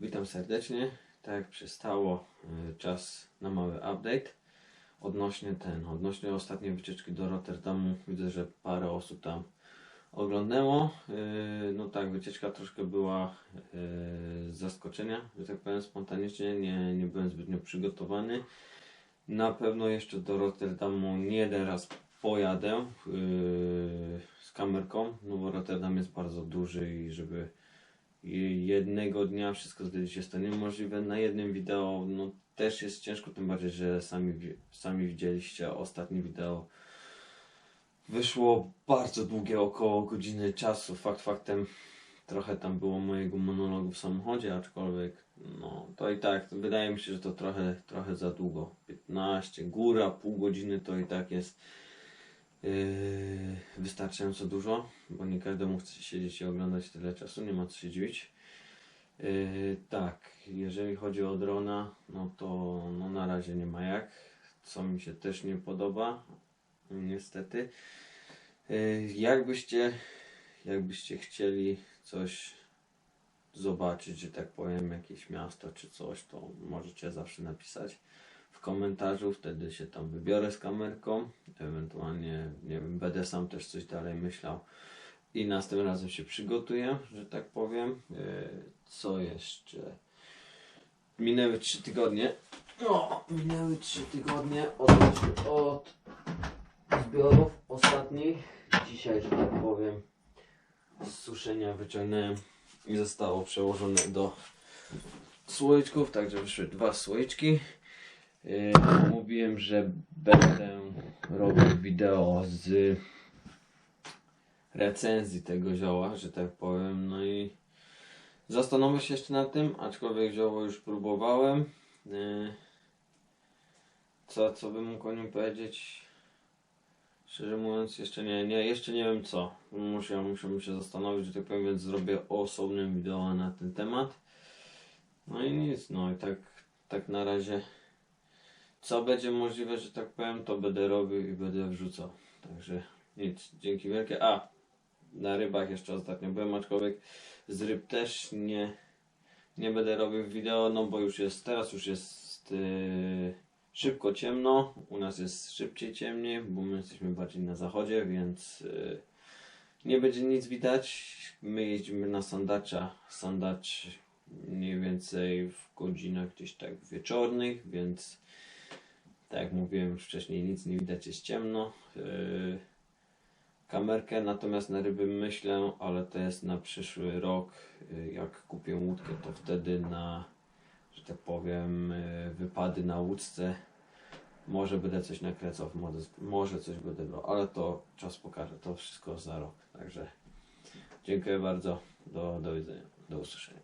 Witam serdecznie. Tak jak przystało, y, czas na mały update. Odnośnie ten, odnośnie ostatniej wycieczki do Rotterdamu, widzę, że parę osób tam oglądało. Y, No tak, wycieczka troszkę była y, z zaskoczenia, że tak powiem spontanicznie, nie, nie byłem zbytnio przygotowany. Na pewno jeszcze do Rotterdamu nie jeden raz pojadę yy, z kamerką, no bo Rotterdam jest bardzo duży i żeby jednego dnia wszystko zwiedzić jest to niemożliwe. Na jednym wideo no, też jest ciężko, tym bardziej, że sami, sami widzieliście ostatnie wideo. Wyszło bardzo długie, około godziny czasu. Fakt faktem trochę tam było mojego monologu w samochodzie, aczkolwiek no to i tak wydaje mi się, że to trochę, trochę za długo. 15, góra, pół godziny to i tak jest wystarczająco dużo, bo nie każdemu chce siedzieć i oglądać tyle czasu, nie ma co się dziwić. Yy, tak, jeżeli chodzi o drona, no to no na razie nie ma jak, co mi się też nie podoba, niestety. Yy, jakbyście, jakbyście chcieli coś zobaczyć, że tak powiem, jakieś miasto czy coś, to możecie zawsze napisać komentarzu, wtedy się tam wybiorę z kamerką, ewentualnie, nie wiem, będę sam też coś dalej myślał i następnym razem się przygotuję, że tak powiem. Yy, Co jeszcze? Minęły 3 tygodnie. Minęły 3 tygodnie od, od zbiorów ostatnich. Dzisiaj, że tak powiem, z suszenia wyciągnąłem i zostało przełożone do słoiczków, także wyszły dwa słoiczki. Yy, mówiłem, że będę robił wideo z recenzji tego zioła, że tak powiem, no i zastanowię się jeszcze nad tym, aczkolwiek zioło już próbowałem. Yy, co, co bym mógł o nim powiedzieć? Szczerze mówiąc, jeszcze nie, nie, jeszcze nie wiem co. Muszę, muszę się zastanowić, że tak powiem, więc zrobię osobne wideo na ten temat. No i nic, no i tak, tak na razie. Co będzie możliwe, że tak powiem, to będę robił i będę wrzucał. Także nic, dzięki wielkie. A, na rybach jeszcze ostatnio byłem, aczkolwiek z ryb też nie, nie będę robił wideo, no bo już jest, teraz już jest yy, szybko ciemno. U nas jest szybciej ciemniej, bo my jesteśmy bardziej na zachodzie, więc yy, nie będzie nic widać. My jeździmy na sandacza. Sandacz mniej więcej w godzinach gdzieś tak wieczornych, więc tak jak mówiłem już wcześniej, nic nie widać, jest ciemno. Yy, kamerkę natomiast na ryby myślę, ale to jest na przyszły rok. Yy, jak kupię łódkę, to wtedy na, że tak powiem, yy, wypady na łódce. Może będę coś nakręcał, może, może coś będę brał, ale to czas pokaże, to wszystko za rok. Także dziękuję bardzo, do, do widzenia, do usłyszenia.